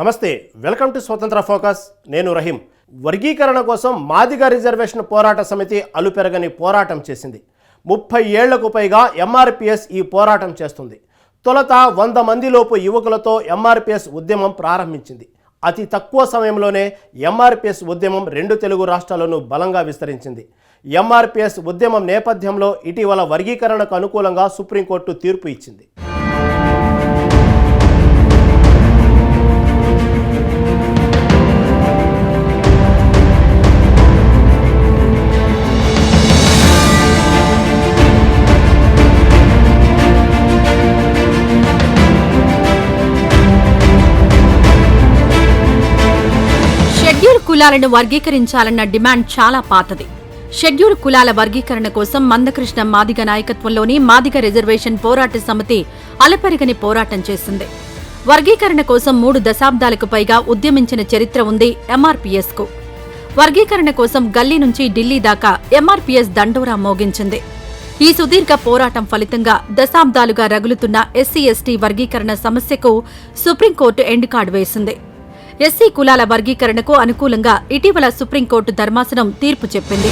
నమస్తే welcome to స్వతంత్ర focus. నేను రహీం. వర్గీకరణ కోసం మాదిగ రిజర్వేషన్ పోరాట సమితి అలుపెరగని పోరాటం చేసింది. ముప్పై ఏళ్ళకు పైగా ఎంఆర్పిఎస్ ఈ పోరాటం చేస్తుంది. తొలత వంద మందిలోపు యువకులతో ఎంఆర్పిఎస్ ఉద్యమం ప్రారంభించింది. అతి తక్కువ సమయంలోనే ఎంఆర్పిఎస్ ఉద్యమం రెండు తెలుగు రాష్ట్రాలను బలంగా విస్తరించింది. ఎంఆర్పిఎస్ ఉద్యమం నేపథ్యంలో ఇటీవల వర్గీకరణకు అనుకూలంగా సుప్రీంకోర్టు తీర్పు ఇచ్చింది. కులాలను వర్గీకరించాలన్న డిమాండ్ చాలా పాతది. షెడ్యూల్ కులాల వర్గీకరణ కోసం మందకృష్ణ మాదిగ నాయకత్వంలోని మాదిగ రిజర్వేషన్ పోరాట సమితి అలపెరగని పోరాటం చేసింది. వర్గీకరణ కోసం మూడు దశాబ్దాలకు పైగా ఉద్యమించిన చరిత్ర ఉంది ఎంఆర్పీఎస్కు. వర్గీకరణ కోసం గల్లీ నుంచి ఢిల్లీ దాకా ఎంఆర్పీఎస్ దండోరా మోగించింది. ఈ సుదీర్ఘ పోరాటం ఫలితంగా దశాబ్దాలుగా రగులుతున్న ఎస్సీ ఎస్టీ వర్గీకరణ సమస్యకు సుప్రీంకోర్టు ఎండ్ కార్డు వేసింది. ఎస్సీ కులాల వర్గీకరణకు అనుకూలంగా ఇటీవల సుప్రీంకోర్టు ధర్మాసనం తీర్పు చెప్పింది.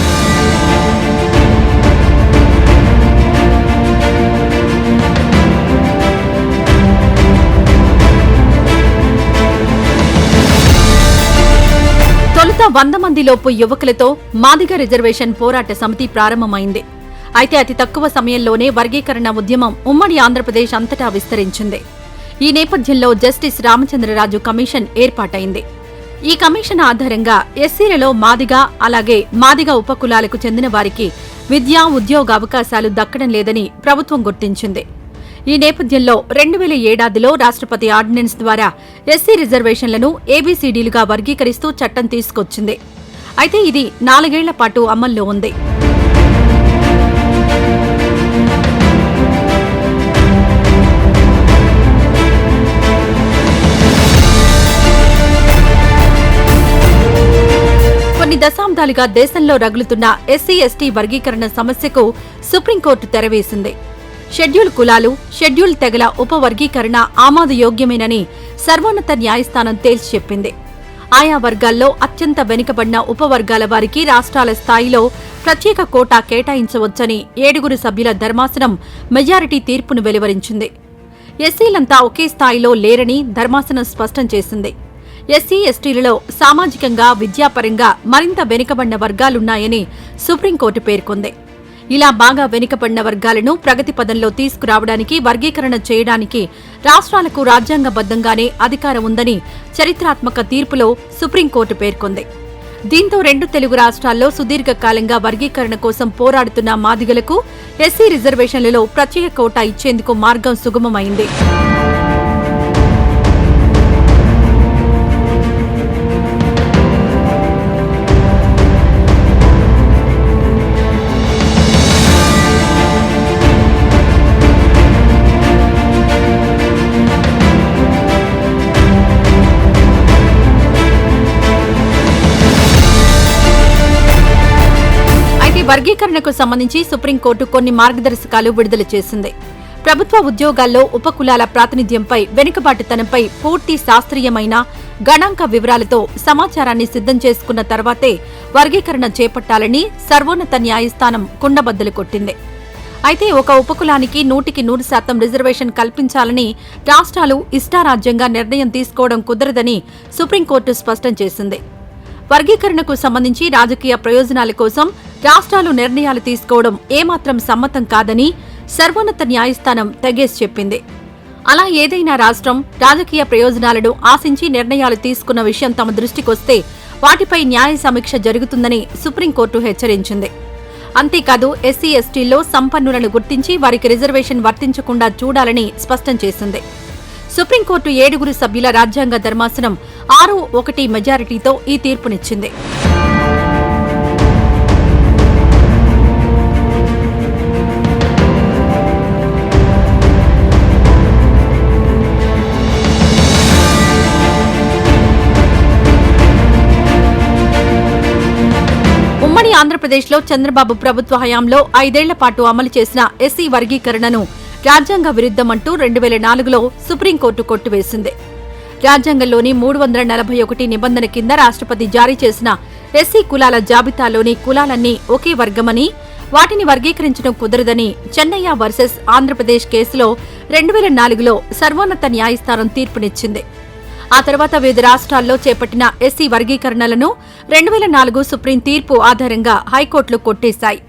తొలుత వంద మందిలోపు యువకులతో మాదిగ రిజర్వేషన్ పోరాట సమితి ప్రారంభమైంది. అయితే అతి తక్కువ సమయంలోనే వర్గీకరణ ఉద్యమం ఉమ్మడి ఆంధ్రప్రదేశ్ అంతటా విస్తరించింది. ఈ నేపథ్యంలో జస్టిస్ రామచంద్రరాజు కమిషన్ ఏర్పాటైంది. ఈ కమిషన్ ఆధారంగా ఎస్సీలలో మాదిగ అలాగే మాదిగ ఉపకులాలకు చెందిన వారికి విద్యా ఉద్యోగ అవకాశాలు దక్కడం లేదని ప్రభుత్వం గుర్తించింది. ఈ నేపథ్యంలో రెండు వేల ఏడాదిలో రాష్ట్రపతి ఆర్డినెన్స్ ద్వారా ఎస్సీ రిజర్వేషన్లను ఏబీసీడీలుగా వర్గీకరిస్తూ చట్టం తీసుకొచ్చింది. అయితే ఇది నాలుగేళ్ళ పాటు అమల్లో ఉంది. దశాబ్దాలుగా దేశంలో రగులుతున్న ఎస్సీ ఎస్టీ వర్గీకరణ సమస్యకు సుప్రీంకోర్టు తెరవేసింది. షెడ్యూల్ కులాలు షెడ్యూల్ తెగల ఉపవర్గీకరణ ఆమోదయోగ్యమేనని సర్వోన్నత న్యాయస్థానం తేల్చి చెప్పింది. ఆయా వర్గాల్లో అత్యంత వెనుకబడిన ఉపవర్గాల వారికి రాష్ట్రాల స్థాయిలో ప్రత్యేక కోటా కేటాయించవచ్చని ఏడుగురు సభ్యుల ధర్మాసనం మెజారిటీ తీర్పును వెలువరించింది. ఎస్సీలంతా ఒకే స్థాయిలో లేరని ధర్మాసనం స్పష్టం చేసింది. ఎస్సీ ఎస్టీలలో సామాజికంగా విద్యాపరంగా మరింత వెనుకబడిన వర్గాలున్నాయని సుప్రీంకోర్టు పేర్కొంది. ఇలా బాగా వెనుకబడిన వర్గాలను ప్రగతి పదంలో తీసుకురావడానికి వర్గీకరణ చేయడానికి రాష్ట్రాలకు రాజ్యాంగబద్ధంగానే అధికారం ఉందని చరిత్రాత్మక తీర్పులో సుప్రీంకోర్టు పేర్కొంది. దీంతో రెండు తెలుగు రాష్ట్రాల్లో సుదీర్ఘకాలంగా వర్గీకరణ కోసం పోరాడుతున్న మాదిగలకు ఎస్సీ రిజర్వేషన్లలో ప్రత్యేక కోటా ఇచ్చేందుకు మార్గం సుగమమైంది. వర్గీకరణకు సంబంధించి సుప్రీంకోర్టు కొన్ని మార్గదర్శకాలు విడుదల చేసింది. ప్రభుత్వ ఉద్యోగాల్లో ఉపకులాల ప్రాతినిధ్యంపై వెనుకబాటుతనంపై పూర్తి శాస్త్రీయమైన గణాంక వివరాలతో సమాచారాన్ని సిద్ధం చేసుకున్న తర్వాతే వర్గీకరణ చేపట్టాలని సర్వోన్నత న్యాయస్థానం కుండబద్దలు కొట్టింది. అయితే ఒక ఉపకులానికి నూటికి నూరు శాతం రిజర్వేషన్ కల్పించాలని రాష్ట్రాలు ఇష్టారాజ్యంగా నిర్ణయం తీసుకోవడం కుదరదని సుప్రీంకోర్టు స్పష్టం చేసింది. వర్గీకరణకు సంబంధించి రాజకీయ ప్రయోజనాల కోసం రాష్ట్రాలు నిర్ణయాలు తీసుకోవడం ఏమాత్రం సమ్మతం కాదని సర్వోన్నత న్యాయస్థానం తెగేసి చెప్పింది. అలా ఏదైనా రాష్ట్రం రాజకీయ ప్రయోజనాలను ఆశించి నిర్ణయాలు తీసుకున్న విషయం తమ దృష్టికొస్తే వాటిపై న్యాయ సమీక్ష జరుగుతుందని సుప్రీంకోర్టు హెచ్చరించింది. అంతేకాదు ఎస్సీ ఎస్టీల్లో సంపన్నులను గుర్తించి వారికి రిజర్వేషన్ వర్తించకుండా చూడాలని స్పష్టం చేసింది. సుప్రీంకోర్టు ఏడుగురు సభ్యుల రాజ్యాంగ ధర్మాసనం ఆరు ఒకటి మెజారిటీతో ఈ తీర్పునిచ్చింది. ఉమ్మడి ఆంధ్రప్రదేశ్లో చంద్రబాబు ప్రభుత్వ హయాంలో ఐదేళ్ళ పాటు అమలు చేసిన ఎస్సీ వర్గీకరణను రాజ్యాంగ విరుద్ధమంటూ రెండు వేల నాలుగులో సుప్రీంకోర్టు కొట్టివేసింది. రాజ్యాంగంలోని మూడు వందల నలభై ఒకటి నిబంధన కింద రాష్ట్రపతి జారీ చేసిన ఎస్సీ కులాల జాబితాలోని కులాలన్నీ ఒకే వర్గమని వాటిని వర్గీకరించడం కుదరదని చెన్నయ్య వర్సెస్ ఆంధ్రప్రదేశ్ కేసులో రెండు వేల నాలుగులో సర్వోన్నత న్యాయస్థానం తీర్పునిచ్చింది. ఆ తర్వాత వివిధ రాష్ట్రాల్లో చేపట్టిన ఎస్సీ వర్గీకరణలను రెండు వేల నాలుగు సుప్రీం తీర్పు ఆధారంగా హైకోర్టులు కొట్టేశాయి.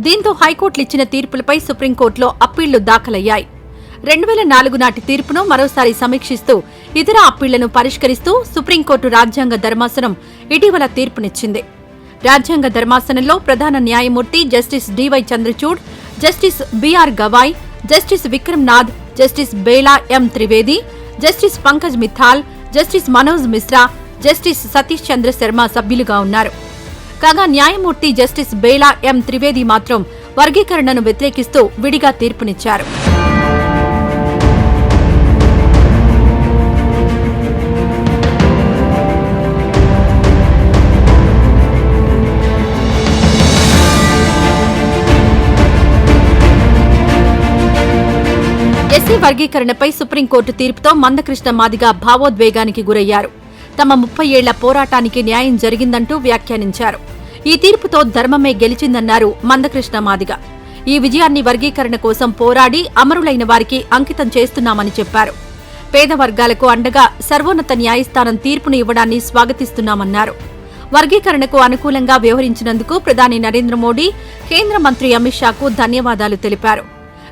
దీంతో హైకోర్టులు ఇచ్చిన తీర్పులపై సుప్రీంకోర్టులో అప్పీళ్ళు దాఖలయ్యాయి. రెండు వేల నాలుగు నాటి తీర్పును మరోసారి సమీక్షిస్తూ ఇతర అప్పీళ్ళను పరిష్కరిస్తూ సుప్రీంకోర్టు రాజ్యాంగ ధర్మాసనం ఇటీవల తీర్పునిచ్చింది. రాజ్యాంగ ధర్మాసనంలో ప్రధాన న్యాయమూర్తి justice D Y Chandrachud justice B R Gavai justice Vikram Nath justice Bela M Trivedi justice Pankaj Mithal justice Manoj Mishra justice Satish Chandra Sharma సభ్యులుగా ఉన్నారు. కాగా న్యాయమూర్తి జస్టిస్ బేలా ఎం త్రివేది మాత్రం వర్గీకరణను వ్యతిరేకిస్తూ విడిగా తీర్పునిచ్చారు. ఎస్సీ వర్గీకరణపై సుప్రీంకోర్టు తీర్పుతో మందకృష్ణ మాదిగ భావోద్వేగానికి గురయ్యారు. తమ ముప్పై ఏళ్ళ పోరాటానికి న్యాయం జరిగిందంటూ వ్యాఖ్యానించారు. ఈ తీర్పుతో ధర్మమే గెలిచిందన్నారు మందకృష్ణ మాదిగ. ఈ విజయాన్ని వర్గీకరణ కోసం పోరాడి అమరులైన వారికి అంకితం చేస్తున్నామని చెప్పారు. పేద వర్గాలకు అండగా సర్వోన్నత న్యాయస్థానం తీర్పును ఇవ్వడాన్ని స్వాగతిస్తున్నామన్నారు. వర్గీకరణకు అనుకూలంగా వ్యవహరించినందుకు ప్రధాని నరేంద్ర మోడీ కేంద్ర మంత్రి అమిత్ షాకు ధన్యవాదాలు తెలిపారు.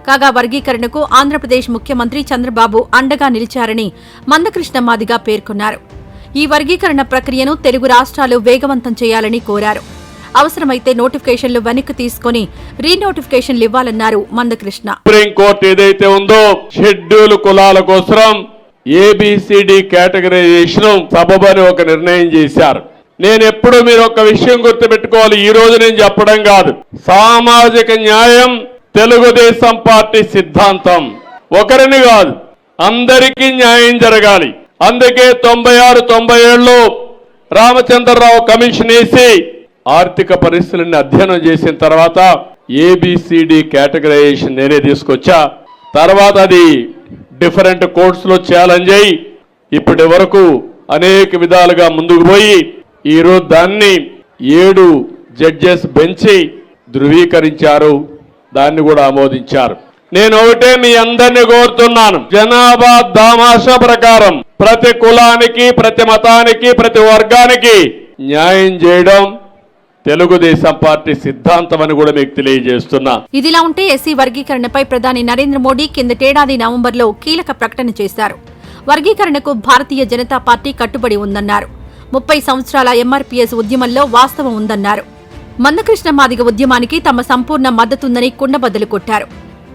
కాగా వర్గీకరణకు ఆంధ్రప్రదేశ్ ముఖ్యమంత్రి చంద్రబాబు అండగా నిలిచారని మందకృష్ణ మాదిగా పేర్కొన్నారు. ఈ వర్గీకరణ ప్రక్రియను తెలుగు రాష్ట్రాలు వేగవంతం చేయాలని కోరారు. అవసరమైతే నోటిఫికేషన్లు వెనక్కి తీసుకుని రీనోటిఫికేషన్లు ఇవ్వాలన్నారు మందకృష్ణ. సుప్రీంకోర్టు ఏదైతే ఉందో షెడ్యూల్ కులాల కోసం ఏబిసిడి కేటగరైజేషన్ సబబని ఒక నిర్ణయం చేశారు. నేను ఎప్పుడు మీరు ఒక విషయం గుర్తుపెట్టుకోవాలి ఈ రోజు నేను చెప్పడం కాదు. సామాజిక న్యాయం తెలుగుదేశం పార్టీ సిద్ధాంతం. ఒకరిని కాదు అందరికీ న్యాయం జరగాలి. అందుకే తొంభై ఆరు తొంభై ఏళ్ళు రామచంద్రరావు కమిషన్ వేసి ఆర్థిక పరిస్థితులని అధ్యయనం చేసిన తర్వాత ఏబిసిడి కేటగరైజేషన్ నేనే తీసుకొచ్చా. తర్వాత అది డిఫరెంట్ కోర్ట్స్లో ఛాలెంజ్ అయ్యి ఇప్పటి వరకు అనేక విధాలుగా ముందుకు పోయి ఈరోజు దాన్ని ఏడు జడ్జెస్ బెంచి ధృవీకరించారు. దాన్ని కూడా ఆమోదించారు. నేను ఒకటే మీ అందరినీ కోరుతున్నాను. జనాభా దామాష ప్రకారం ప్రతి కులానికి ప్రతి మతానికి ప్రతి వర్గానికి న్యాయం చేయడం తెలుగుదేశం పార్టీ సిద్ధాంతం అని కూడా మీకు తెలియజేస్తున్నా. ఇదిలా ఉంటే ఎస్సీ వర్గీకరణపై ప్రధాని నరేంద్ర మోడీ కిందటేడాది నవంబర్లో కీలక ప్రకటన చేశారు. వర్గీకరణకు భారతీయ జనతా పార్టీ కట్టుబడి ఉందన్నారు. ముప్పై సంవత్సరాల ఎంఆర్పీఎస్ ఉద్యమంలో వాస్తవం ఉందన్నారు. మందకృష్ణ మాదిగ ఉద్యమానికి తమ సంపూర్ణ మద్దతుందని కుండబద్దలు కొట్టారు.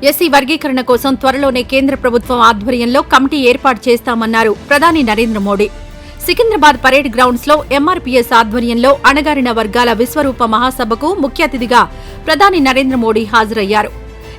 ఎస్సీ వర్గీకరణ కోసం త్వరలోనే కేంద్ర ప్రభుత్వం ఆధ్వర్యంలో కమిటీ ఏర్పాటు చేస్తామన్నారు ప్రధాని నరేంద్ర మోడీ. సికింద్రాబాద్ పరేడ్ గ్రౌండ్స్లో ఎంఆర్పీఎస్ ఆధ్వర్యంలో అణగారిన వర్గాల విశ్వరూప మహాసభకు ముఖ్య అతిథిగా ప్రధాని నరేంద్ర మోడీ హాజరయ్యారు.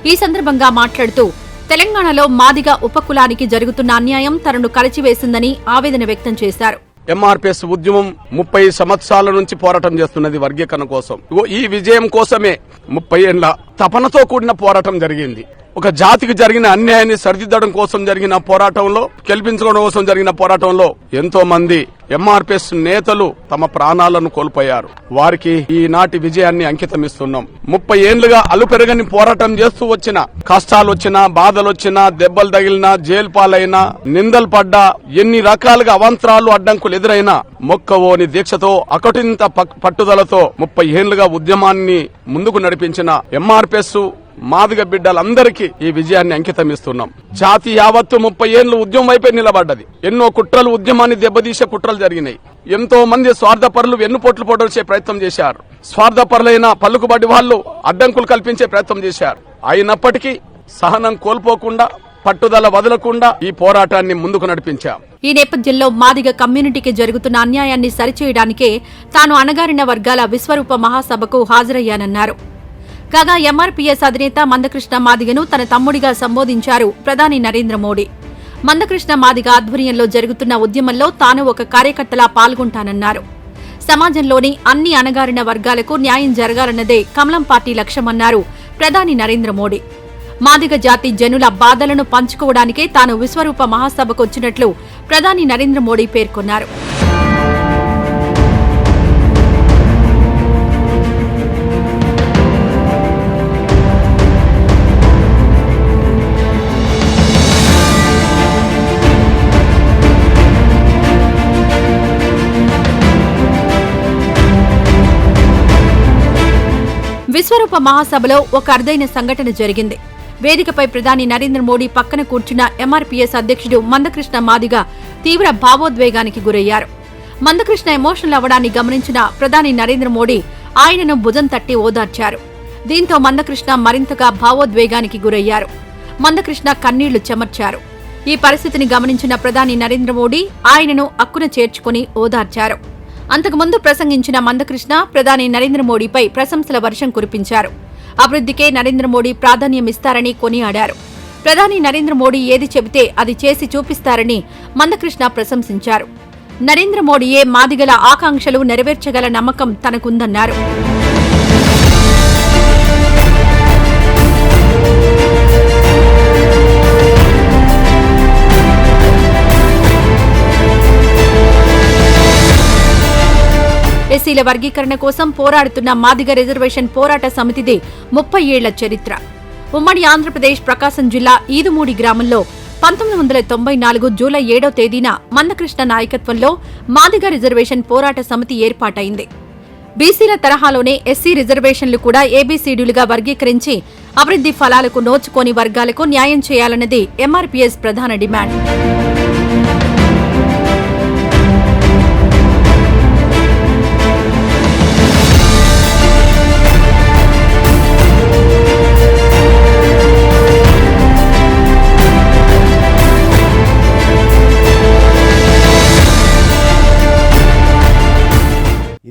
ఈ సందర్భంగా మాట్లాడుతూ తెలంగాణలో మాదిగ ఉపకులానికి జరుగుతున్న అన్యాయం తనను కలిచివేసిందని ఆవేదన వ్యక్తం చేశారు. ఎంఆర్పిఎస్ ఉద్యమం ముప్పై సంవత్సరాల నుంచి పోరాటం చేస్తున్నది వర్గీకరణ కోసం. ఈ విజయం కోసమే ముప్పై ఏళ్ళ తపనతో కూడిన పోరాటం జరిగింది. ఒక జాతికి జరిగిన అన్యాయాన్ని సరిదిద్దడం కోసం జరిగిన పోరాటంలో గెలిపించుకోవడం కోసం జరిగిన పోరాటంలో ఎంతో మంది ఎంఆర్పిఎస్ నేతలు తమ ప్రాణాలను కోల్పోయారు. వారికి ఈనాటి విజయాన్ని అంకితం ఇస్తున్నాం. ముప్పై ఏళ్ళుగా అలుపెరగని పోరాటం చేస్తూ వచ్చిన కష్టాలు వచ్చినా బాధలు వచ్చినా దెబ్బలు తగిలినా జైలు పాలైనా నిందలు పడ్డా ఎన్ని రకాలుగా అవంతరాలు అడ్డంకులు ఎదురైనా మొక్కవోని దీక్షతో అకటింత పట్టుదలతో ముప్పై ఏళ్ళుగా ఉద్యమాన్ని ముందుకు నడిపించిన ఎంఆర్పిఎస్ మాదిగ బిడ్డలందరికీ ఈ విజయాన్ని అంకితం ఇస్తున్నాం జాతి యావత్తు ముప్పై ఏళ్ళు ఉద్యమం వైపే నిలబడ్డది. ఎన్నో కుట్రలు ఉద్యమాన్ని దెబ్బతీసే కుట్రలు జరిగినాయి. ఎంతో మంది స్వార్థపరులు వెన్నుపోట్లు పొడవచ్చే ప్రయత్నం చేశారు. స్వార్థపరులైన పలుకుబడి వాళ్ళు అడ్డంకులు కల్పించే ప్రయత్నం చేశారు. అయినప్పటికీ సహనం కోల్పోకుండా పట్టుదల వదలకుండా ఈ పోరాటాన్ని ముందుకు నడిపించాం. ఈ నేపథ్యంలో మాదిగ కమ్యూనిటీకి జరుగుతున్న అన్యాయాన్ని సరిచేయడానికే తాను అణగారిన వర్గాల విశ్వరూప మహాసభకు హాజరయ్యానన్నారు. కాగా ఎంఆర్పీఎస్ అధినేత మందకృష్ణ మాదిగను తన తమ్ముడిగా సంబోధించారు ప్రధాని నరేంద్ర మోడీ. మందకృష్ణ మాదిగ ఆధ్వర్యంలో జరుగుతున్న ఉద్యమంలో తాను ఒక కార్యకర్తలా పాల్గొంటానన్నారు. సమాజంలోని అన్ని అణగారిన వర్గాలకు న్యాయం జరగాలన్నదే కమలం పార్టీ లక్ష్యమన్నారు ప్రధాని నరేంద్ర మోడీ. మాదిగ జాతి జనుల బాధలను పంచుకోవడానికే తాను విశ్వరూప మహాసభకు వచ్చినట్లు ప్రధాని నరేంద్ర మోడీ పేర్కొన్నారు. విశ్వరూప మహాసభలో ఒక అరుదైన సంఘటన జరిగింది. వేదికపై ప్రధాని నరేంద్ర మోడీ పక్కన కూర్చున్న ఎంఆర్పీఎస్ అధ్యక్షుడు మందకృష్ణ మాదిగ తీవ్ర భావోద్వేగానికి గురయ్యారు. మందకృష్ణ ఎమోషనల్ అవ్వడాన్ని గమనించిన ప్రధాని నరేంద్ర మోడీ ఆయనను భుజం తట్టి ఓదార్చారు. దీంతో మందకృష్ణ మరింతగా భావోద్వేగానికి గురయ్యారు. మందకృష్ణ కన్నీళ్ళు చెమర్చారు. ఈ పరిస్థితిని గమనించిన ప్రధాని నరేంద్ర మోడీ ఆయనను అక్కున చేర్చుకుని ఓదార్చారు. అంతకుముందు ప్రసంగించిన మందకృష్ణ ప్రధాని నరేంద్ర మోడీపై ప్రశంసల వర్షం కురిపించారు. అభివృద్ధికే నరేంద్ర మోడీ ప్రాధాన్యమిస్తారని కొనియాడారు. ప్రధాని నరేంద్ర మోడీ ఏది చెబితే అది చేసి చూపిస్తారని మందకృష్ణ ప్రశంసించారు. నరేంద్ర మోడీయే మాదిగల ఆకాంక్షలు నెరవేర్చగల నమ్మకం తనకుందన్నారు. ఎస్సీల వర్గీకరణ కోసం పోరాడుతున్న మాదిగ రిజర్వేషన్ పోరాట సమితిదే ముప్పై ఏళ్ళ చరిత్ర. ఉమ్మడి ఆంధ్రప్రదేశ్ ప్రకాశం జిల్లా ఈదుమూడి గ్రామంలో పంతొమ్మిది వందల తొంభై నాలుగు జూలై ఏడో తేదీన మందకృష్ణ నాయకత్వంలో మాదిగ రిజర్వేషన్ పోరాట సమితి ఏర్పాటైంది. బీసీల తరహాలోనే ఎస్సీ రిజర్వేషన్లు కూడా ఏబీసీడీలుగా వర్గీకరించి అభివృద్ధి ఫలాలకు నోచుకోని వర్గాలకు న్యాయం చేయాలన్నది ఎంఆర్పీఎస్ ప్రధాన డిమాండ్.